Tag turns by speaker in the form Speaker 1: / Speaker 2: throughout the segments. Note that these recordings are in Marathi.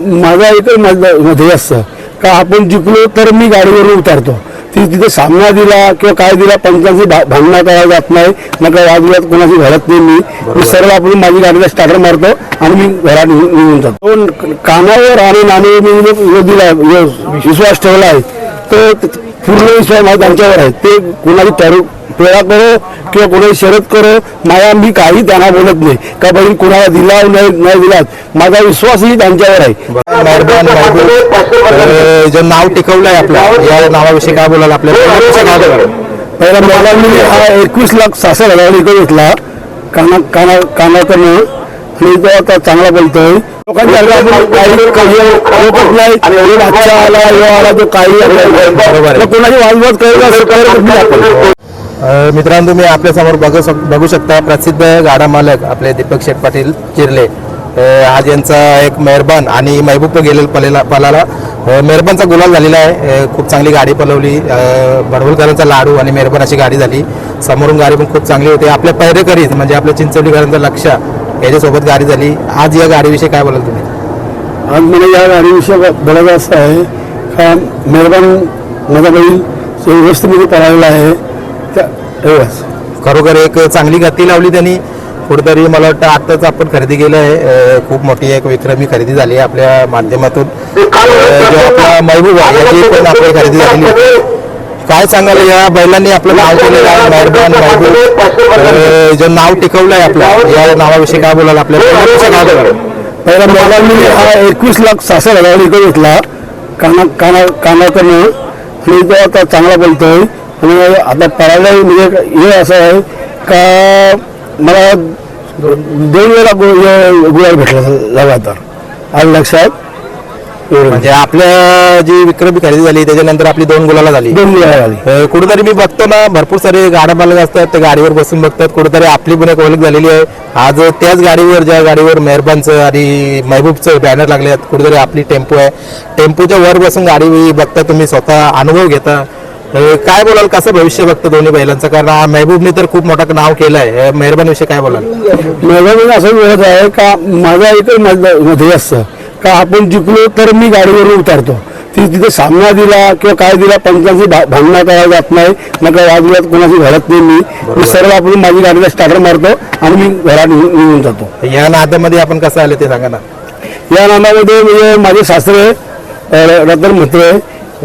Speaker 1: माझा एकच माझं मध्ये असतं. का आपण जिंकलो तर मी गाडीवरून उतरतो. ती तिथे सामना दिला किंवा काय दिला पंचांची भांडणं करायला जात नाही. नका वादविवाद कोणाची घडत नाही मी. मी सर्व आपण माझी गाडीला स्टार्टर मारतो आणि मी घरात निघून जातो. दोन कानावर आणि नाणे मी दिला जो विश्वास ठेवला आहे. तो त- पूर्ण विश्वास माझा त्यांच्यावर आहे. ते कोणाची टरू पेळा करो किंवा कोणाची शरद करो माझा मी काही त्यांना बोलत नाही. का बाई कोणाला दिला नाही नाही दिला. माझा विश्वासही त्यांच्यावर आहे.
Speaker 2: जे नाव टिकवलंय आपलं या नावाविषयी काय बोलाल आपल्याला?
Speaker 1: पहिला मला मी हा एकवीस लाख सहासष्ट हजार इकडे घेतला. काना काना कानाकडनं आणि तो आता चांगला बोलतोय. लोकांच्या आला आला तो काही कोणाची
Speaker 2: मित्रांनो तुम्ही आपल्यासमोर बघू शक बघू शकता प्रसिद्ध गाडा मालक आपले दीपक शेठ पाटील चिरले. आज यांचा एक मेहरबान आणि महबूब गेलेला पलेला पलाला. मेहरबानचा गुलाल झालेला आहे. खूप चांगली गाडी पलवली. भडवलकरांचा लाडू आणि मेहरबान अशी गाडी झाली. समोरून गाडी पण खूप चांगली होती. आपल्या पैरेकरीच म्हणजे आपल्या चिंचवलीकरांचा लक्ष याच्यासोबत गाडी झाली. आज या गाडीविषयी काय बोलाल तुम्ही?
Speaker 1: आज मला या गाडीविषयी बोलायचं असं आहे का मेहरबान माझा बैल व्यवस्थितमध्ये पळालेला आहे त्या एवढंच
Speaker 2: खरोखर एक चांगली गती लावली त्यांनी. कुठेतरी मला वाटतं आत्ताच आपण खरेदी केलं आहे. खूप मोठी एक विक्रमी खरेदी झाली आहे आपल्या माध्यमातून. जो आपला महबूब आहे याची पण आपली खरेदी झालेली. काय सांगाल? या बैलांनी आपलं नाव केलेलं आहे मेहरबान महबूब जे नाव टिकवलंय आपलं या नावाविषयी काय बोलाल आपल्याला
Speaker 1: पहिला मला हा एकवीस लाख सहासष्ट हजार इकडे घेतला. काना काना कानाकडनं आणि तो आता चांगला बोलतोय. आणि आता पळायला म्हणजे हे असं आहे का मला दोन वेळा गुळ हे भेटला लगातार आज लक्षात?
Speaker 2: म्हणजे आपल्या जी विक्रमी खरेदी झाली त्याच्यानंतर आपली दोन गुलाला झाली.
Speaker 1: दोन वेळा झाली.
Speaker 2: अ, कुठेतरी मी बघतो ना भरपूर सारे गाड्या मालक असतात ते गाडीवर बसून बघतात. कुठेतरी आपली पण एक ओळख झालेली आहे. आज त्याच गाडीवर ज्या गाडीवर मेहरबानचं आणि महबूबचं बॅनर लागले आहेत कुठेतरी आपली टेम्पो आहे. टेम्पोच्या वर बसून गाडी बघता तुम्ही स्वतः अनुभव घेता. अ, काय बोलाल? कसं भविष्य बघतं दोन्ही बैलांचं? कारण हा महबूबने तर खूप मोठं नाव केलं आहे मेहरबान विषयी काय बोलाल?
Speaker 1: माझं असं मिळत आहे का माझा माझं मध्ये असतं. का आपण जिंकलो तर मी गाडीवरून उतरतो. ती तिथे सामना दिला किंवा काय दिला पंचांची भांडणं करायला जात नाही. नका वादविवाद कोणाची घडत नाही मी. सर्व आपण माझी गाडीला स्टार्टर मारतो आणि मी घरात निघून जातो.
Speaker 2: या नात्यामध्ये आपण कसं आले ते सांगा ना.
Speaker 1: या नामामध्ये म्हणजे माझे सासरे रतन म्हात्रे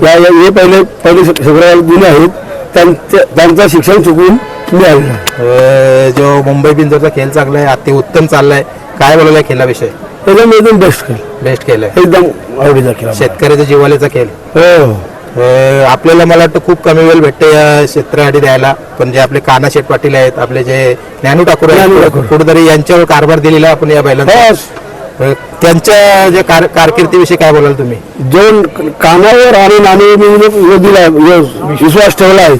Speaker 1: या हे पहिले पहिले शुक्रवार जुने आहेत. त्यांच्या त्यांचं शिक्षण चुकून मी आलेलो आहे.
Speaker 2: अ, जो मुंबई बिंजरचा खेळ चांगला आहे अति उत्तम चाललाय. काय बोलायला या
Speaker 1: एकदम एकदम बेस्ट खेळ
Speaker 2: बेस्ट आहे
Speaker 1: एकदम आवडीचा खेळ
Speaker 2: शेतकऱ्याच्या जिवाल्याचा खेळ.
Speaker 1: हो.
Speaker 2: अ, आपल्याला मला वाटतं खूप कमी वेळ भेटते या क्षेत्रासाठी द्यायला. पण जे आपले काना शेठ पाटील आहेत आपले जे ज्ञानू ठाकूर
Speaker 1: ज्ञानू
Speaker 2: आहेत
Speaker 1: ठाकूर.
Speaker 2: कुठेतरी यांच्यावर कारभार दिलेला आपण या अ, त्यांच्या जे कार कारकिर्दीविषयी काय बोलाल तुम्ही?
Speaker 1: जो कानावर आणि नाणे मी जो जो दिला जो विश्वास ठेवला आहे.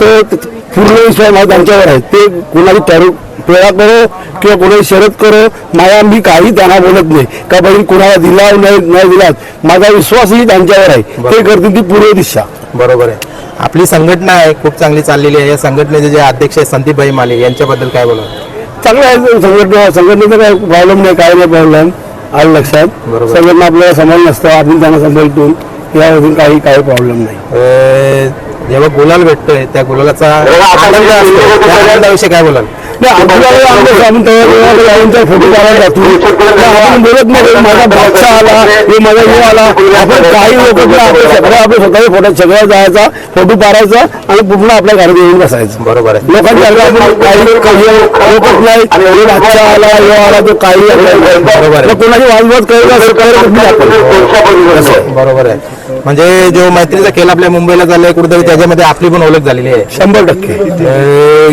Speaker 1: तो त- पूर्ण विश्वास माझा त्यांच्यावर आहे. ते कोणाची टरू पेळा करो किंवा कोणाची शरद करो माझा मी काही त्यांना बोलत नाही. का बाई कोणाला दिला नाही नाही दिला. माझा विश्वासही त्यांच्यावर आहे. ते करतील ती पूर्व दिशा.
Speaker 2: बरोबर आहे. आपली संघटना आहे खूप चांगली चाललेली आहे. या संघटनेचे जे अध्यक्ष आहेत संदीपभाई माले यांच्याबद्दल काय बोलाल?
Speaker 1: चांगलं आहे संघटना. संघटनेचा काही प्रॉब्लेम नाही काय नाही प्रॉब्लेम आलं लक्षात. संघटना आपल्याला सांभाळ नसतं. आपण त्यांना सांभाळतो यामधून काही काही प्रॉब्लेम नाही.
Speaker 2: जेव्हा गुलाल भेटतोय त्या गुलालाचा आनंद असतो. त्या आनंदाविषयी काय बोलाल?
Speaker 1: आपण बोलत नाही "हे माझा आला हे माझा हे आला. आपण काही लोक फोटो सगळं जायचा फोटो आणि पूर्ण आपल्या घरात येऊन बसायचं.
Speaker 2: बरोबर आहे.
Speaker 1: लोकांच्या काही लोकच नाही. आला हे आला तो काही
Speaker 2: बरोबर
Speaker 1: कोणाची आपण असं.
Speaker 2: बरोबर आहे. म्हणजे जो मैत्रीचा खेळ आपल्या मुंबईला झालाय कुठेतरी त्याच्यामध्ये आपली पण ओळख झालेली आहे.
Speaker 1: शंभर टक्के.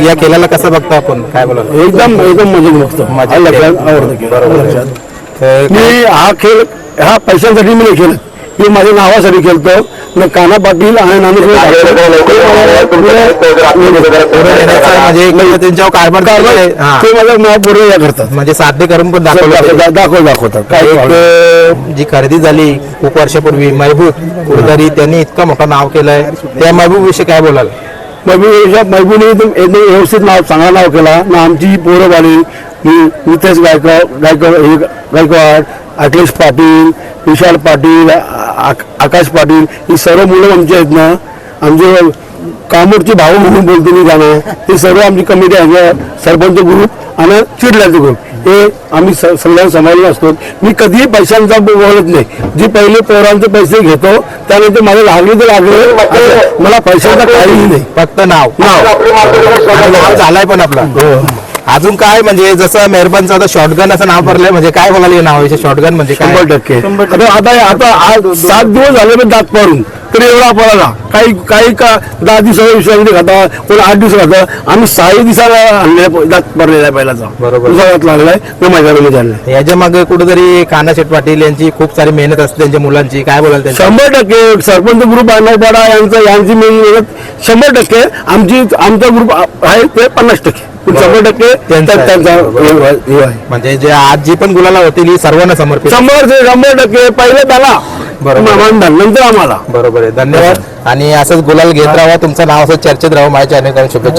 Speaker 2: या खेळाला कसं बघतो आपण? काय बोला
Speaker 1: एकदम एकदम मजेत बघतो
Speaker 2: मजेत.
Speaker 1: आलं लक्षात आवडतं खेळ.
Speaker 2: बरोबर.
Speaker 1: मी हा खेळ हा पैशांसाठी मी नाही खेळत. मी माझ्या नावासाठी खेळतो. मी काना पाटील आणि
Speaker 2: म्हणजे एक त्यांच्यावर कारभार केलेला आहे. हा.
Speaker 1: ते माझं नाव पूर्ण या करतात.
Speaker 2: म्हणजे साध्य करून पण दाखवलं
Speaker 1: दाखव दाखव- दाखवतात. काय
Speaker 2: एक अ, जी खरेदी झाली खूप वर्षापूर्वी महबूब कुठेतरी त्यांनी इतकं मोठं नाव केलंय. त्या महबूब विषयी काय बोलाल?
Speaker 1: मैबूने एकदम एकदम व्यवस्थित नाव चांगला नाव केला. ना आमची पोरं आली मी नितेश गायकवाड गायकवाड हे गायकवाड अखिलेश पाटील विशाल पाटील आकाश पाटील ही सर्व मुलं आमची आहेत ना. आमचे कामोडचे भाऊ म्हणून बोलतो मी गाणं ते सर्व आमची कमिटी आहे सरपंच ग्रुप आणि चिडल्याचं ग्रुप हे आम्ही स- सगळ्यांना सांभाळून असतो. मी कधीही पैशांचा बोलत नाही. जी पहिले पोरांचे पैसे घेतो त्यानंतर मला लागले तर लागले. मला पैशांचा काहीही नाही.
Speaker 2: फक्त नाव.
Speaker 1: नाव
Speaker 2: झालाय पण आपला.
Speaker 1: हो.
Speaker 2: अजून काय? म्हणजे जसं मेहरबानचं आता शॉर्टगन असं नाव पडलंय म्हणजे काय बोलायला हे नाव शॉर्टगन म्हणजे काय?
Speaker 1: शंभर टक्के. आता आता आता आज सात दिवस झाले मी दात पाडून तरी एवढा पळाला काही काही का दहा दिवसाच्या विश्रांती खाता कोणी आठ दिवस खाता. आम्ही सहा दिवसाला आणले दात पडलेला आहे पहिल्याचा
Speaker 2: बरोबर.
Speaker 1: लागलाय न मैदानामध्ये आणलाय.
Speaker 2: याच्या मागे कुठेतरी कानाशेठ पाटील यांची खूप सारी मेहनत असते त्यांच्या मुलांची. काय बोलाल
Speaker 1: शंभर टक्के. सरपंच ग्रुप आणण्यापाडा यांचा यांची मेहनत शंभर टक्के. आमची आमचा ग्रुप आहे ते पन्नास टक्के. शंभर टक्के
Speaker 2: म्हणजे जे आज जी पण गुलाला होतील ही सर्वांना समर्पित
Speaker 1: शंभर शंभर टक्के पहिले त्याला
Speaker 2: बरोबर.
Speaker 1: नंतर आम्हाला.
Speaker 2: बरोबर आहे. धन्यवाद. आणि असंच गुलाल घेत राहा. तुमचं नाव असं चर्चेत राहा. माझ्या चॅनल शुभेच्छा.